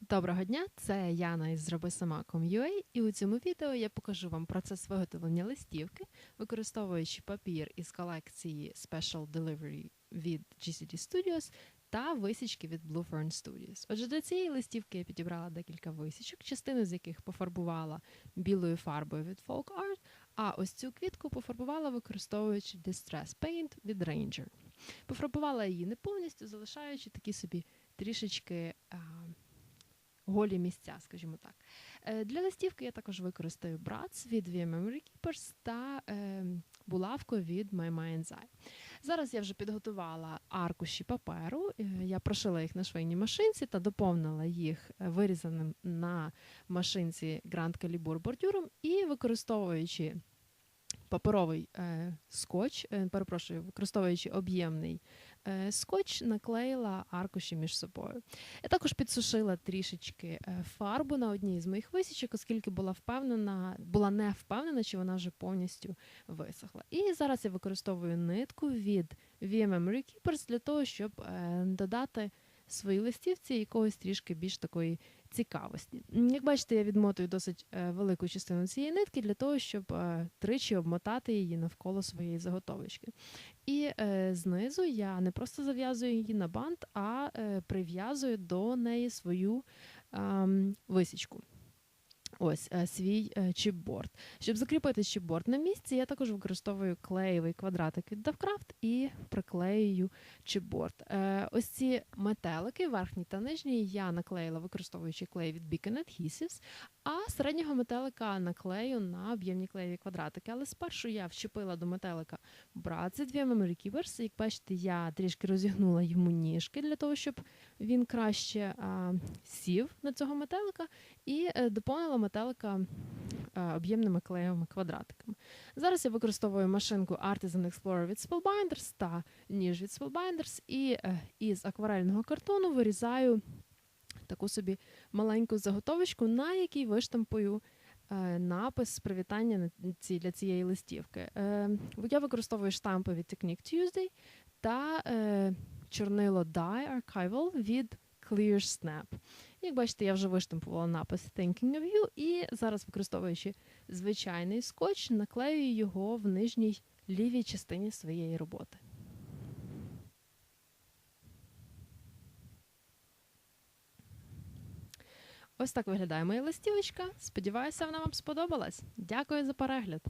Доброго дня, це Яна із Зроби сама.com.ua і у цьому відео я покажу вам процес виготовлення листівки, використовуючи папір із колекції Special Delivery від GCD Studios та висічки від Blue Fern Studios. Отже, для цієї листівки я підібрала декілька висічок, частину з яких пофарбувала білою фарбою від Folk Art, а ось цю квітку пофарбувала використовуючи Distress Paint від Ranger. Пофарбувала її не повністю, залишаючи такі собі трішечки. Голі місця, скажімо так. Е, Для листівки я також використаю брац від VM Memory Keepers та е, булавку від My Mind's Eye. Зараз я вже підготувала аркуші паперу. е, Я прошила їх на швейній машинці та доповнила їх вирізаним на машинці Grand Calibre бордюром і використовуючи паперовий е, скотч, е, перепрошую, використовуючи об'ємний е, скотч, наклеїла аркуші між собою. Я також підсушила трішечки е, фарбу на одній з моїх висічок, оскільки була впевнена, була не впевнена, чи вона вже повністю висохла. І зараз я використовую нитку від VM Memory для того, щоб е, додати своїй листівці якогось трішки більш такої цікавості. Як бачите, я відмотую досить е, велику частину цієї нитки для того, щоб е, тричі обмотати її навколо своєї заготовочки. І е, знизу я не просто зав'язую її на бант, а прив'язую до неї свою висічку. Ось е, свій е, чіпборд. Щоб закріпити чіпборд на місці, я також використовую клеєвий квадратик від Davcraft і приклеюю чіпборд. Е, ось ці метелики, верхній та нижній, я наклеїла, використовуючи клей від Beacon Adhesives, а середнього метелика наклею на об'ємні клеєві квадратики. Але спершу я вчепила до метелика брат дві Memory Keepers. Як бачите, я трішки розігнула йому ніжки для того, щоб він краще а, сів на цього метелика і доповнила метелика е, об'ємними клеєвими квадратиками. Зараз я використовую машинку Artisan Explorer від Spellbinders та ніж від Spellbinders і е, із акварельного картону вирізаю таку собі маленьку заготовочку, на якій виштампую е, напис привітання для цієї листівки. Я використовую штампи від Technique Tuesday та чорнило Dye Archival від Clear Snap. Як бачите, я вже виштампувала напис Thinking of You і зараз, використовуючи звичайний скотч, наклею його в нижній лівій частині своєї роботи. Ось так виглядає моя листівочка. Сподіваюся, вона вам сподобалась. Дякую за перегляд.